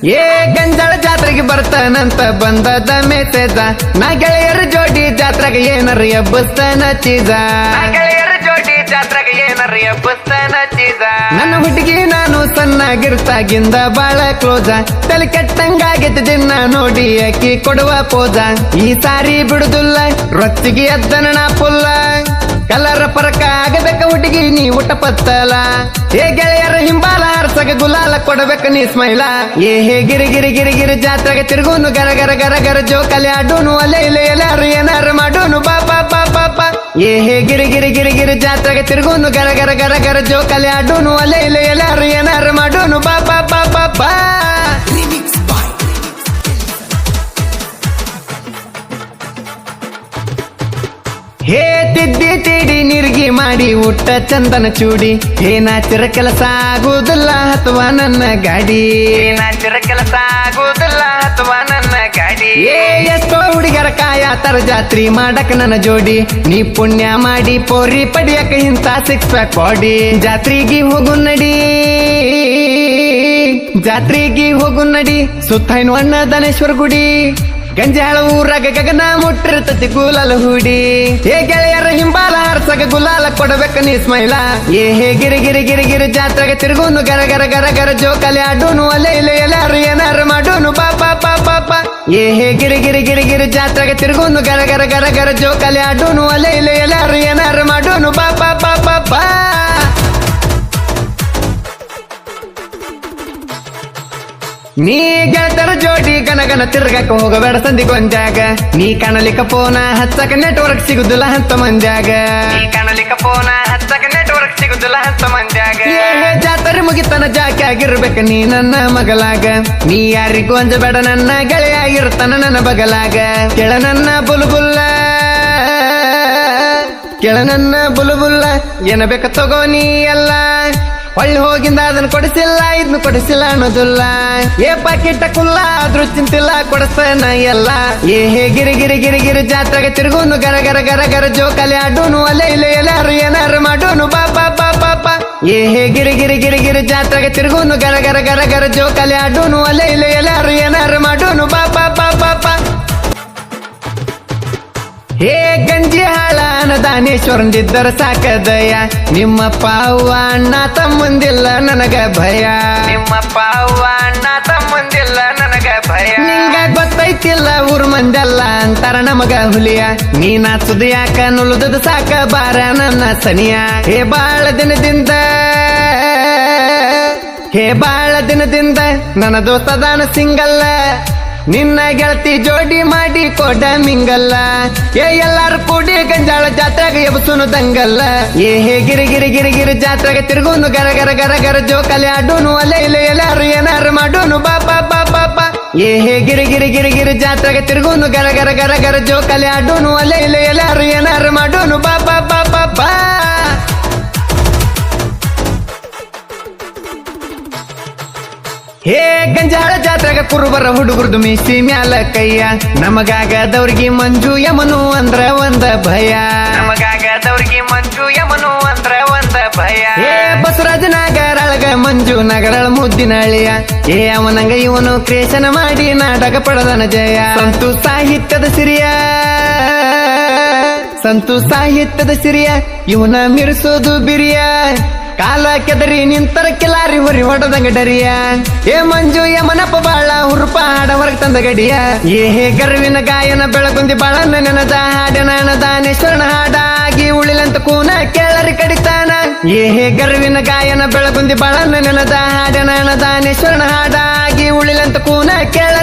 ಏ ಗಂಜಾಳ ಜಾತ್ರೆಗೆ ಬರ್ತಾನಂತ ಬಂದದ ಮೆಸೇಜ ನಾ ಗೆಳೆಯರ ಜೋಡಿ ಜಾತ್ರೆಗೆ ಏನರ ಎಬ್ಬಸ್ತಾನ ಚೀಜ. ಗೆಳೆಯರ ಜೋಡಿ ಜಾತ್ರೆಗೆ ಏನರ ಎಬ್ಬಸ್ತಾನ ಚೀಜ. ನನ್ನ ಹುಡುಗಿ ನಾನು ಸಣ್ಣಾಗಿರ್ತಾಗಿಂದ ಬಾಳ ಕ್ಲೋಜ ತಲೆ ಕೆಟ್ಟಂಗಾಗಿದ್ದ ದಿನ ನೋಡಿ ಅಕ್ಕಿ ಕೊಡುವ ಪೋಜ ಈ ಸಾರಿ ಬಿಡುದಿಲ್ಲ ರೊಚ್ಚಿಗೆ ಎದ್ದನ ಪುಲ್ಲ. ನೀ ಊಟ ಪತ್ತಲ? ಏ ಗೆಳೆಯರ ಹಿಂಬಾಲ ಹರ್ಸಗ ಗುಲಾಲ ಕೊಡಬೇಕ ನೀ ಸ್ಮೈಲ. ಏ ಹೇ ಗಿರಿ ಗಿರಿ ಗಿರಿ ಗಿರಿ ಜಾತ್ರೆಗೆ ತಿರುಗುನು, ಗರ ಗರ ಗರ ಗರ ಜೋಕಲೆ ಆಡೋನು, ಅಲೆ ಇಲೆ ಎಲ್ಲಾರು ಏನಾರು ಮಾಡೋನು, ಬಾ ಬಾ ಏ ಹೇ ಗಿರಿ ಗಿರಿ ಗಿರಿ ಗಿರಿ ಜಾತ್ರೆಗೆ ತಿರುಗುನು, ಗರ ಗರ ಗರ ಗರ ಜೋಕಲೆ ಆಡೋನು, ಅಲೆ ಇಲೆ ಎಲ್ಲಾರು ಏನಾರು ಮಾಡೋನು ಬಾ ಬಾ ಬಾ. ಹೇ ತಿದ್ದಿ ತಿಡಿ ನಿರ್ಗಿ ಮಾಡಿ ಊಟ ಚಂದನ ಚೂಡಿ. ಏನಾಚರ ನಾಚಿರ ಕೆಲಸ ಆಗುವುದಿಲ್ಲ ಅಥವಾ ನನ್ನ ಗಾಡಿ. ಏನಾಚರ ಕೆಲಸ ಆಗುವುದಿಲ್ಲ ಅಥವಾ ನನ್ನ ಗಾಡಿ. ಏ ಎಷ್ಟೋ ಹುಡುಗರ ಕಾಯ ತರ ಜಾತ್ರಿ ಮಾಡಕ್ ನನ್ನ ಜೋಡಿ. ನೀ ಪುಣ್ಯ ಮಾಡಿ ಪೋರಿ ಪಡಿಯಕ ಇಂತ ಸಿಕ್ಸ್ ಪ್ಯಾಕ್ ಬಾಡಿ ಜಾತ್ರೆಗೆ ಹೋಗು ನಡಿ. ಜಾತ್ರೆಗೆ ಹೋಗು ನಡಿ. ಸುತ್ತ ಅಣ್ಣ ಧನೇಶ್ವರ ಗುಡಿ. ಗಂಜಾಳ ಊರಾಗ ಗಗನ ಮುಟ್ಟಿರ್ತತಿ ಗುಲಾಲ ಹೂಡಿ. ಏ ಗೆಳೆಯರ ಹಿಂಬಾಲ ಹರ್ಸಗ ಗುಲಾಲ ಕೊಡಬೇಕ ನೀ ಸ್ಮೈಲ. ಏ ಹೇ ಗಿರಿ ಗಿರಿ ಗಿರಿ ಗಿರಿ ಜಾತ್ರೆಗೆ ತಿರುಗುನು ಗರ ಗರ ಗರ ಗರ ಜೋಕಾಲಿ ಆಡೋನು, ಅಲೆ ಇಲ್ಲ ಎಲ್ಲಾರು ಏನಾರು ಮಾಡೋನು ಪಾಪ ಪಾಪ ಬಾ ಏ ಹೇ ಗಿರಿ ಗಿರಿ ಗಿರಿ ಗಿರಿ ಜಾತ್ರೆಗೆ ತಿರುಗುನು ಗರ ಗರ ಗರ ಗರ ಜೋಕಾಲಿ ಆಡೋನು, ಅಲೆ ಇಲ್ಲ ಎಲ್ಲಾರು ಏನಾರು ಮಾಡೋನು ಪಾಪ ಪಾಪ ಬಾ. ನೀ ಗೆಳತರ ಜೋಡಿ ಗನಗನ ತಿರ್ಗಕ್ಕೆ ಹೋಗಬೇಡ ಸಂಧಿ ಗೊಂಜಾಗ ನೀ ಕಾಣಲಿಕ್ಕ ಫೋನ ಹಚ್ಚಕ ನೆಟ್ವರ್ಕ್ ಸಿಗುದಿಲ್ಲ ಅಂತ ಮಂದ್ಯಾಗ. ನೀ ಕಾಣಲಿಕ್ಕ ಫೋನ ಹಚ್ಚಕ ನೆಟ್ವರ್ಕ್ ಸಿಗುದಿಲ್ಲ ಅಂತ ಮಂದ್ಯಾಗ. ಜಾತ್ರೆ ಮುಗಿತನ ಜಾಕಿ ಆಗಿರ್ಬೇಕು ನೀ ನನ್ನ ಮಗಲಾಗ ನೀ ಯಾರಿಗೂ ಅಂಜಬೇಡ ನನ್ನ ಗೆಳೆಯಾಗಿರ್ತನ ನನ್ನ ಬಗಲಾಗ. ಕೆಳ ನನ್ನ ಬುಲ್ಬುಲ್ಲ. ಕೆಳ ನನ್ನ ಬುಲ್ಬುಲ್ಲ. ಏನ ಬೇಕ ತಗೋ ನೀ ಎಲ್ಲ. ಹೊಳ್ಳಿ ಹೋಗಿಂದ ಅದನ್ನ ಕೊಡಿಸಿಲ್ಲ ಇದನ್ನ ಕೊಡಿಸಿಲ್ಲ ಅನ್ನೋದಿಲ್ಲ. ಏ ಪಾಕಿಟ್ಟ ಕುಲ್ಲ, ಆದ್ರೂ ಚಿಂತಿಲ್ಲ, ಕೊಡಿಸ್ತಾನ ಎಲ್ಲ. ಏ ಹೇ ಗಿರಿ ಗಿರಿ ಗಿರಿ ಗಿರಿ ಜಾತ್ರೆಗೆ ತಿರುಗುನು, ಗರ ಗರ ಗರ ಗರ ಜೋಕಾಲಿ ಆಡೋನು, ಅಲೆ ಇಲ್ಲೇ ಎಲ್ಲಾರು ಏನಾರು ಮಾಡೋನು, ಬಾ ಬಾ ಬಾ ಬಾ ಬಾ. ಏ ಹೇ ಗಿರಿ ಗಿರಿ ಗಿರಿ ಗಿರಿ ಜಾತ್ರೆಗೆ ತಿರುಗುನು, ಗರ ಗರ ಗರ ಗರ ಜೋಕಾಲಿ ಆಡೋನು, ಅಲೆ ಇಲ್ಲೇ ಎಲ್ಲಾರು ಏನಾರು ಮಾಡೋನು, ಬಾ ಬಾ ಬಾ ಬಾ ಬಾ. ಹೇ ಸಾಕ ಸಾಕದಯ ನಿಮ್ಮ ಪಾವ ಅಣ್ಣ ತಮ್ಮಂದಿಲ್ಲ ನನಗ ಭಯ. ನಿಮ್ಮ ಪಾವ ಅಣ್ಣ ತಮ್ಮಂದಿಲ್ಲ ನನಗ ಭಯ. ನಿಂಗ ಗೊತ್ತೈತಿಲ್ಲ ಊರ್ ಮಂದಲ್ಲ ಅಂತಾರ ನಮಗ ಹುಲಿಯ. ನೀನ ಸುದಿಯಾಕ ಯಾಕ ನುಲಿದದ ಸಾಕ ಬಾರ ನನ್ನ ಸನಿಯ. ಹೇ ಬಾಳ ದಿನದಿಂದ ಹೇ ಬಾಳ ದಿನದಿಂದ ನನ್ನ ದೋಸ್ತದಾನ ಸಿಂಗಲ್ಲ. ನಿನ್ನ ಗೆಳತಿ ಜೋಡಿ ಮಾಡಿ ಕೊಡ ಮಿಂಗಲ್ಲ. ಏ, ಎಲ್ಲಾರು ಕೂಡಿ ಗಂಜಾಳ ಜಾತ್ರೆಗೆ ಎಬ್ಸುನು ದಂಗಲ್ಲ. ಏ, ಹೇ, ಗಿರಿ ಗಿರಿ ಗಿರಿ ಗಿರಿ ಜಾತ್ರೆಗೆ ತಿರುಗುನು ಗರ ಗರ ಗರ ಗರ, ಜೋಕಾಲಿ ಆಡೋನು. ಅಲೆ, ಇಲೆ, ಎಲ್ಲಾರು ಏನಾರು ಮಾಡೋನು. ಬಾ ಬಾ ಬಾ ಬಾ ಬಾ. ಏ, ಹೇ, ಗಿರಿ ಗಿರಿ ಗಿರಿ ಗಿರಿ ಜಾತ್ರೆಗೆ ತಿರುಗುನು ಗರ ಗರ ಗರ ಗರ, ಜೋಕಾಲಿ ಆಡೋನು. ಅಲೆ, ಇಲೆ, ಎಲ್ಲಾರು ಏನಾರು ಮಾಡೋನು. ಬಾ ಬಾ ಬಾ. ಹೇ ಗಂಜಾಳ ಜಾತ್ರೆಗ ಕುರುಬರ ಹುಡುಗರ್ದು ಮೀಸಿ ಮ್ಯಾಲ ಕೈಯ. ನಮಗಾಗದವ್ರಿಗೆ ಮಂಜು ಯಮನು ಅಂದ್ರ ಒಂದ ಭಯ. ನಮಗಾಗದವ್ರಿಗೆ ಮಂಜು ಯಮನು ಅಂದ್ರ ಒಂದ ಭಯ. ಏ ಬಸವರಾಜನಗರ ನಾಗರಳಗ ಮಂಜು ನಗರಳ ಮುದ್ದಿನ ಅಳಿಯ. ಏ ಅವನಂಗ ಇವನು ಕ್ರೇಶನ ಮಾಡಿ ನಾಟಕ ಪಡೆದನ ಜಯ. ಸಂತು ಸಾಹಿತ್ಯದ ಸಿರಿಯ. ಸಂತು ಸಾಹಿತ್ಯದ ಸಿರಿಯ. ಇವನ ಮಿರಿಸೋದು ಬಿರಿಯ. ಕಾಲ ಕೆದರಿ ನಿಂತರ ಕಿಲಾರಿ ಹೊರಿ ಹೊಡೆದಂಗ ಡರಿಯ ಏ ಮಂಜು ಯಮನಪ್ಪ ಬಾಳ ಹುರುಪ ಹಾಡ ಹೊರಗ್ ತಂದ ಗಡಿಯ. ಏ ಹೇ ಗರ್ವಿನ ಗಾಯನ ಬೆಳಗುಂದಿ ಬಾಳ ನೆನದ. ಹಾಡನ ದಾನೇಶ್ವರನ ಹಾಡಾಗಿ ಉಳಿಲಂತ ಕೂನ ಕೇಳರಿ ಕಡಿತಾನ. ಏ ಹೇ ಗರ್ವಿನ ಗಾಯನ ಬೆಳಗುಂದಿ ಬಾಳ ನೆನದ. ಹಾಡನ ದಾನೇಶ್ವರನ ಹಾಡಾಗಿ ಉಳಿಲಂತ ಕೂನ ಕೇಳ